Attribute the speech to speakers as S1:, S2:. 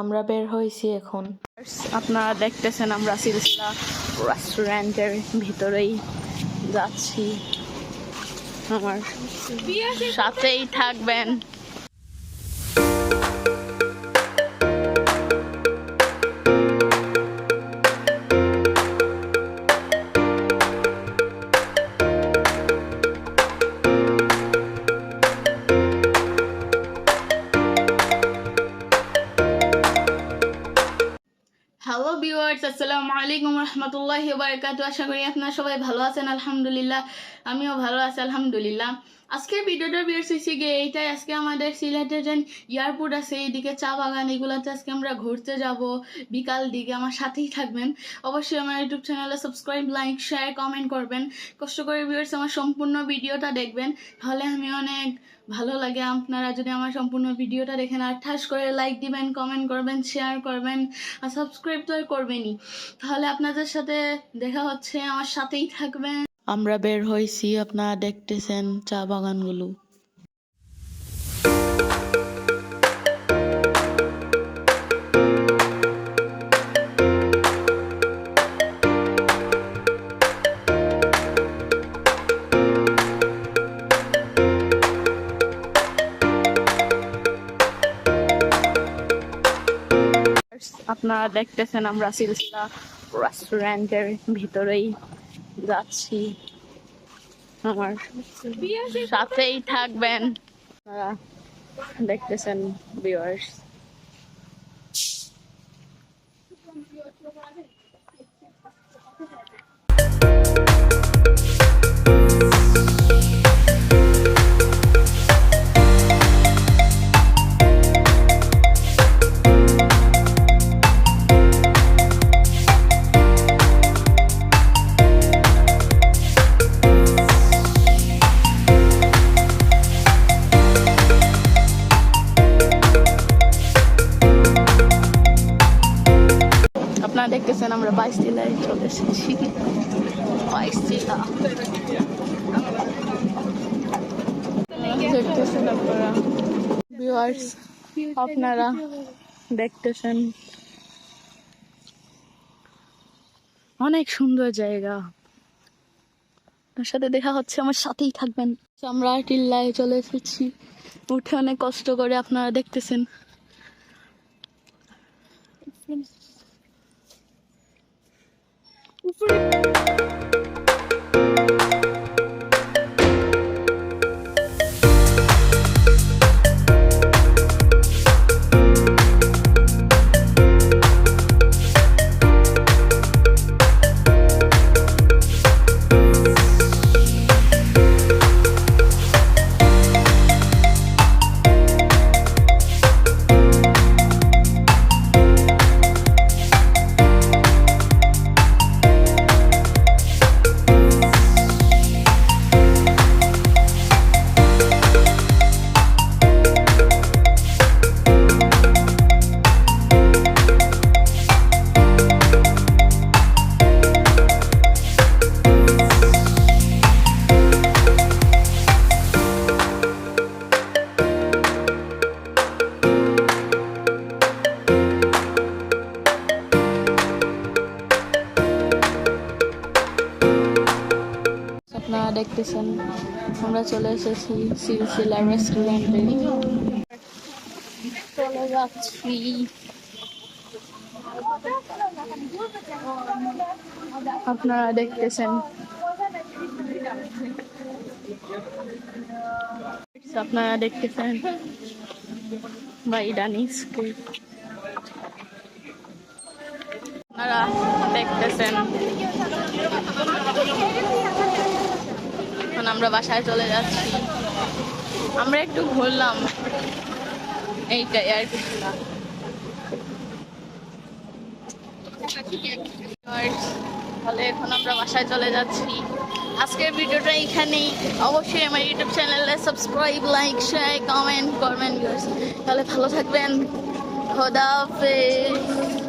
S1: আমরা বের হয়েছি এখন।
S2: আপনারা দেখতেছেন আমরা সিলসিলা রেস্টুরেন্টের ভিতরেই যাচ্ছি। আমার সাথেই থাকবেন। ভিউয়ার্স, আসসালামু আলাইকুম রহমতুল্লাহি বারকাত আশা করি আপনারা সবাই ভালো আছেন, আলহামদুলিল্লাহ। আমিও ভালো আছি, আলহামদুলিল্লাহ। আজকের ভিডিওটা বিয়ার্স হয়েছে গিয়ে, এইটাই আজকে আমাদের সিলেটে যে এয়ারপোর্ট আছে, এইদিকে চা বাগান, এগুলোতে আজকে আমরা ঘুরতে যাব। বিকাল দিকে আমার সাথেই থাকবেন। অবশ্যই আমার ইউটিউব চ্যানেলে সাবস্ক্রাইব লাইক শেয়ার কমেন্ট করবেন। কষ্ট করে ভিউয়ার্স আমার সম্পূর্ণ ভিডিওটা দেখবেন। তাহলে আমি অনেক ভালো লাগে। আপনারা যদি আমার সম্পূর্ণ ভিডিওটা দেখেন, আর ঠাস করে লাইক দিবেন কমেন্ট করবেন শেয়ার করবেন, আর সাবস্ক্রাইব তো আর করবেনই। তাহলে আপনাদের সাথে দেখা হচ্ছে, আমার সাথেই থাকবেন।
S1: আমরা বের হয়েছি আপনারা দেখতেছেন চা বাগানগুলো।
S2: আপনারা দেখতেছেন আমরা সিলসিলা রেস্টুরেন্টের ভিতরেই যাচ্ছি। আমার সাথেই থাকবেন। দেখতেছেন ভিউয়ার্স দেখতেছেন আমরা বাইশ জেলায় চলে এসেছি। বাইশ জেলা দেখতেছেন আপনারা। আপনারা দেখতেছেন। অনেক সুন্দর জায়গা। আপনার সাথে দেখা হচ্ছে, আমার সাথেই থাকবেন। আমরা টিল্লায় চলে এসেছি। উঠে অনেক কষ্ট করে আপনারা দেখতেছেন। Fui. আপনারা দেখতেছেন আমরা চলে এসেছি সিলসিলা রেস্টুরেন্টে চলে যাচ্ছি আপনারা দেখতেছেন আপনারা দেখতেছেন বাই ডানিস আপনারা দেখতেছেন এখন আমরা বাসায় চলে যাচ্ছি। আমরা একটু ঘুরলাম। এইটাই আর না তাহলে এখন আমরা বাসায় চলে যাচ্ছি। আজকের ভিডিওটা এখানেই। অবশ্যই আমার ইউটিউব চ্যানেলে সাবস্ক্রাইব লাইক শেয়ার কমেন্ট করবেন তাহলে ভালো থাকবেন। খোদা হাফেজ।